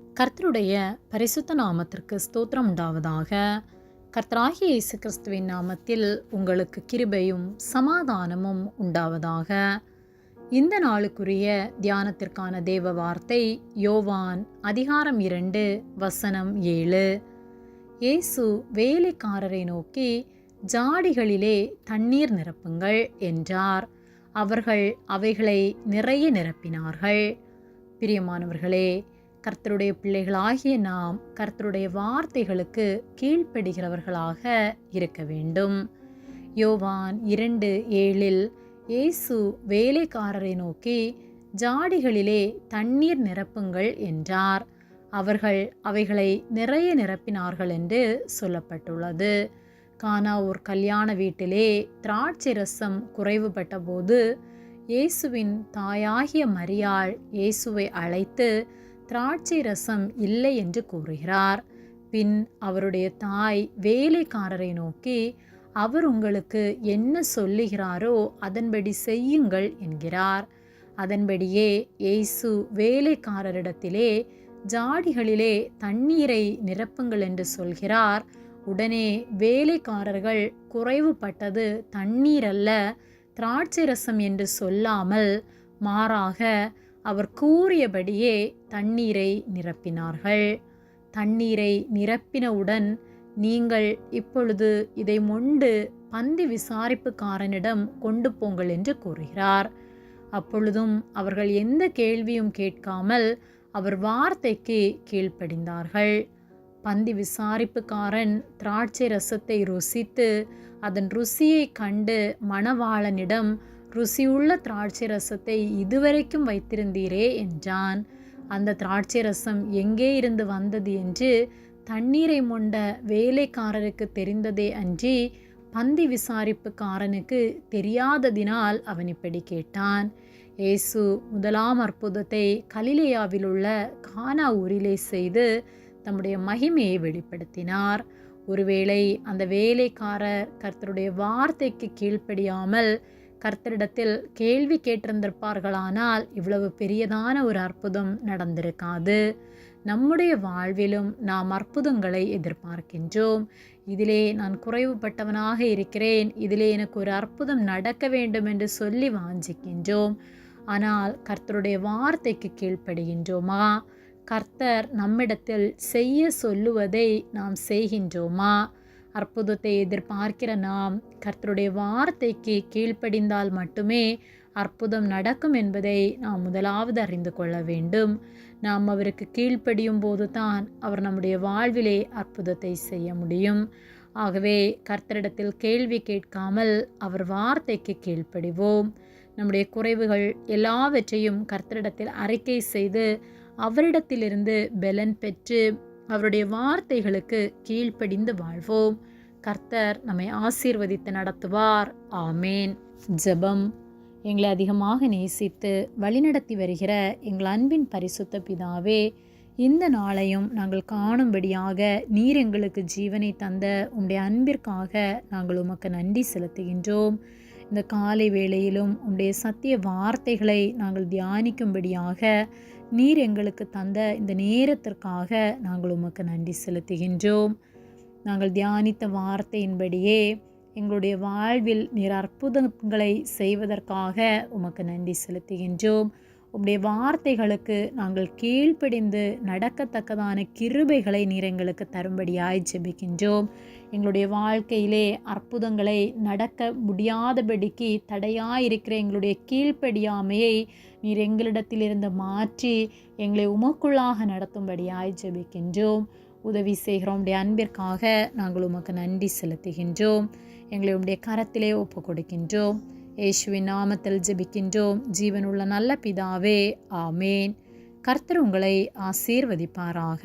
கர்த்தருடைய பரிசுத்த நாமத்திற்கு ஸ்தோத்திரம் உண்டாவதாக. கர்த்தராகிய இயேசு கிறிஸ்துவின் நாமத்தில் உங்களுக்கு கிருபையும் சமாதானமும் உண்டாவதாக. இந்த நாளுக்குரிய தியானத்திற்கான தேவ வார்த்தை யோவான் அதிகாரம் இரண்டு வசனம் ஏழு. இயேசு வேலைக்காரரை நோக்கி ஜாடிகளிலே தண்ணீர் நிரப்புங்கள் என்றார். அவர்கள் அவைகளை நிறைய நிரப்பினார்கள். பிரியமானவர்களே கர்த்தருடைய பிள்ளைகளாகிய நாம் கர்த்தருடைய வார்த்தைகளுக்கு கீழ்ப்படுகிறவர்களாக இருக்க வேண்டும். யோவான் இரண்டு ஏழில் இயேசு வேலைக்காரரை நோக்கி ஜாடிகளிலே தண்ணீர் நிரப்புங்கள் என்றார். அவர்கள் அவைகளை நிறைய நிரப்பினார்கள் என்று சொல்லப்பட்டுள்ளது. கானா ஒரு கல்யாண வீட்டிலே திராட்சை ரசம் குறைவுபட்ட போது இயேசுவின் தாயாகிய மரியாள் இயேசுவை அழைத்து திராட்சை ரசம் இல்லை என்று கூறுகிறார். பின் அவருடைய தாய் வேலைக்காரரை நோக்கி அவர் உங்களுக்கு என்ன சொல்லுகிறாரோ அதன்படி செய்யுங்கள் என்கிறார். அதன்படியே இயேசு வேலைக்காரரிடத்திலே ஜாடிகளிலே தண்ணீரை நிரப்புங்கள் என்று சொல்கிறார். உடனே வேலைக்காரர்கள் குறைவுபட்டது தண்ணீர் அல்ல திராட்சை ரசம் என்று சொல்லாமல் மாறாக அவர் கூறியபடியே தண்ணீரை நிரப்பினார்கள். தண்ணீரை நிரப்பினவுடன் நீங்கள் இப்பொழுது இதை மொண்டு பந்தி விசாரிப்புக்காரனிடம் கொண்டு போங்கள் என்று கூறுகிறார். அப்பொழுதும் அவர்கள் எந்த கேள்வியும் கேட்காமல் அவர் வார்த்தைக்கு கீழ்ப்படிந்தார்கள். பந்தி விசாரிப்புக்காரன் திராட்சை ரசத்தை ருசித்து அதன் ருசியை கண்டு மணவாளனிடம் ருசியுள்ள திராட்சை ரசத்தை இதுவரைக்கும் வைத்திருந்தீரே என்றான். அந்த திராட்சை ரசம் எங்கே இருந்து வந்தது என்று தண்ணீரை மொண்ட வேலைக்காரருக்கு தெரிந்ததே அன்றி பந்தி விசாரிப்புக்காரனுக்கு தெரியாததினால் அவன் இப்படி கேட்டான். இயேசு முதலாம் அற்புதத்தை கலிலேயாவில் உள்ள கானா ஊரிலே செய்து தம்முடைய மகிமையை வெளிப்படுத்தினார். ஒருவேளை அந்த வேலைக்காரர் கர்த்தருடைய வார்த்தைக்கு கீழ்ப்படியாமல் கர்த்தரிடத்தில் கேள்வி கேட்டிருந்திருப்பார்களானால் இவ்வளவு பெரியதான ஒரு அற்புதம் நடந்திருக்காது. நம்முடைய வாழ்விலும் நாம் அற்புதங்களை எதிர்பார்க்கின்றோம். இதிலே நான் குறைவுபட்டவனாக இருக்கிறேன். இதிலே எனக்கு ஒரு அற்புதம் நடக்க வேண்டும் என்று சொல்லி வாஞ்சிக்கின்றோம். ஆனால் கர்த்தருடைய வார்த்தைக்கு கீழ்ப்படுகின்றோமா? கர்த்தர் நம்மிடத்தில் செய்ய சொல்லுவதை நாம் செய்கின்றோமா? அற்புதத்தை எதிர்பார்க்கிற நாம் கர்த்தருடைய வார்த்தைக்கு கீழ்ப்படிந்தால் மட்டுமே அற்புதம் நடக்கும் என்பதை நாம் முதலாவது அறிந்து கொள்ள வேண்டும். நாம் அவருக்கு கீழ்ப்படியும் போது தான் அவர் நம்முடைய வாழ்விலே அற்புதத்தை செய்ய முடியும். ஆகவே கர்த்தரிடத்தில் கேள்வி கேட்காமல் அவர் வார்த்தைக்கு கீழ்ப்படிவோம். நம்முடைய குறைவுகள் எல்லாவற்றையும் கர்த்தரிடத்தில் அறிக்கை செய்து அவரிடத்திலிருந்து பெலன் பெற்று அவருடைய வார்த்தைகளுக்கு கீழ்ப்படிந்து வாழ்வோம். கர்த்தர் நம்மை ஆசீர்வதித்து நடத்துவார். ஆமேன். ஜெபம். எங்களை அதிகமாக நேசித்து வழிநடத்தி வருகிற எங்கள் அன்பின் பரிசுத்த பிதாவே இந்த நாளையும் நாங்கள் காணும்படியாக நீர் எங்களுக்கு ஜீவனை தந்த உம்முடைய அன்பிற்காக நாங்கள் உமக்கு நன்றி செலுத்துகின்றோம். இந்த காலை வேளையிலும் உம்முடைய சத்திய வார்த்தைகளை நாங்கள் தியானிக்கும்படியாக நீர் எங்களுக்கு தந்த இந்த நேரத்திற்காக நாங்கள் உமக்கு நன்றி செலுத்துகின்றோம். நாங்கள் தியானித்த வார்த்தையின்படியே எங்களுடைய வாழ்வில் நீர் அற்புதங்களை செய்வதற்காக உமக்கு நன்றி செலுத்துகின்றோம். உம்முடைய வார்த்தைகளுக்கு நாங்கள் கீழ்ப்படிந்து நடக்கத்தக்கதான கிருபைகளை நீர் எங்களுக்கு தரும்படியாய் ஜெபிக்கின்றோம். எங்களுடைய வாழ்க்கையிலே அற்புதங்களை நடக்க முடியாதபடிக்கு தடையாக இருக்கிற எங்களுடைய கீழ்ப்படியாமையை நீர் எங்களிடத்திலிருந்து மாற்றி எங்களை உமக்குள்ளாக நடத்தும்படியாய் ஜெபிக்கின்றோம். உதவி செய்கிறோம். உடைய அன்பிற்காக நாங்கள் உமக்கு நன்றி செலுத்துகின்றோம். எங்களை உடைய கரத்திலே ஒப்பு கொடுக்கின்றோம் இயேசுவின் நாமத்தில் ஜெபிக்கின்றோம். ஜீவனுள்ள நல்ல பிதாவே ஆமேன். கர்த்தர் உங்களை ஆசீர்வதிப்பாராக.